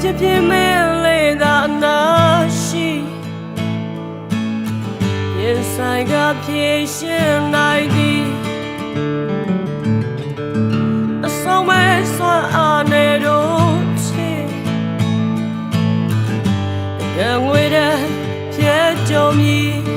ပြပြင်းမဲလေသာနာရှိရင်ဆိုင်ကဖြည့်ရှင်နိုင်သည်အဆုံးမဲဆွမ်းအားနေတော့ချေငွေတဲ့ပြကြုံမြည်